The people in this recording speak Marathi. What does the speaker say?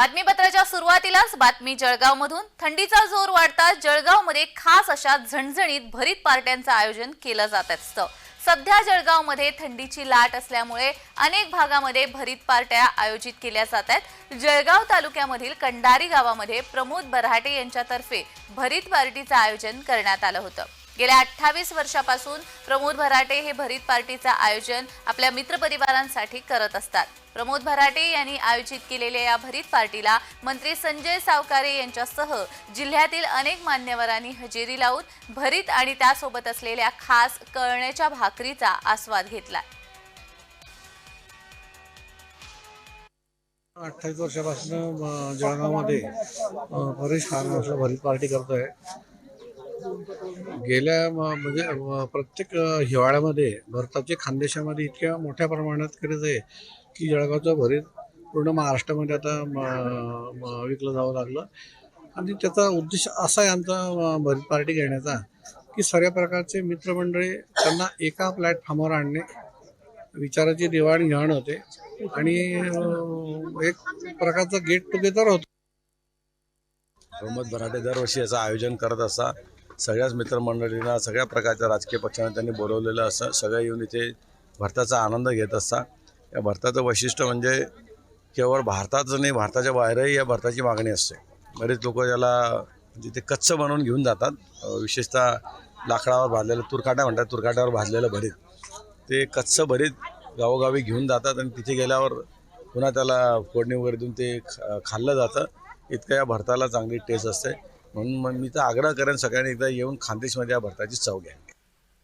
बातमीपत्राच्या सुरुवातीलाच बातमी जळगावमधून. थंडीचा जोर वाढताच जळगावमध्ये खास अशा झणझणीत भरीत पार्ट्यांचं आयोजन केलं जात असतं. सध्या जळगावमध्ये थंडीची लाट असल्यामुळे अनेक भागामध्ये भरीत पार्ट्या आयोजित केल्या जात आहेत. जळगाव तालुक्यामधील कंडारी गावामध्ये प्रमोद बऱ्हाटे यांच्यातर्फे भरीत पार्टीचं आयोजन करण्यात आलं होतं. गेल्या अठ्ठावीस वर्षापासून प्रमोद भराटे हे भरीत पार्टीचं आयोजन आपल्या मित्रपरिवारांसाठी करत असतात. प्रमोद भराटे यांनी आयोजित केलेल्या या भरीत पार्टीला मंत्री संजय सावकारे यांच्यासह जिल्ह्यातील अनेक मान्यवरांनी हजेरी लावून भरीत आणि त्यासोबत असलेल्या खास कळण्याच्या भाकरीचा आस्वाद घेतला. अठ्ठावीस वर्षापासून जळगावमध्ये अं, भरीत पार्टी करतोय. गेल्या म्हणजे प्रत्येक हिवाळ्यामध्ये भारताच्या खानदेशामध्ये इतक्या मोठ्या प्रमाणात करत आहे की जळगावचं भरीत पूर्ण महाराष्ट्रामध्ये आता विकलं जावं लागलं. आणि त्याचा उद्देश असा आहे आमचा भरीत पार्टी घेण्याचा की सर्व प्रकारचे मित्रमंडळी त्यांना एका प्लॅटफॉर्मवर आणणे विचाराची देवाणघेवाण होते. आणि एक प्रकारचं गेट टुगेदर होतं. प्रमोद बराटे दरवर्षी याचं आयोजन करत असता सगळ्याच मित्रमंडळींना सगळ्या प्रकारच्या राजकीय पक्षांना त्यांनी बोलवलेलं असं सगळे येऊन इथे भारताचा आनंद घेत असता या भारताचं वैशिष्ट्य म्हणजे केवळ भारताच नाही भारताच्या बाहेरही या भरताची मागणी असते. बरेच लोक याला म्हणजे ते कच्चं बनवून घेऊन जातात. विशेषतः लाकडावर भाजलेलं तुरकाटा म्हणतात तुरकाट्यावर भाजलेलं भरीत. ते कच्चं भरीत गावोगावी घेऊन जातात आणि तिथे गेल्यावर पुन्हा त्याला फोडणी वगैरे देऊन ते खाल्लं जातं. इतकं या भरताला चांगली टेस्ट असते. म्हणून मग मी तर आग्रह करेन सगळ्यांनी एकदा येऊन खानदेशमध्ये या भरताची चव घ्या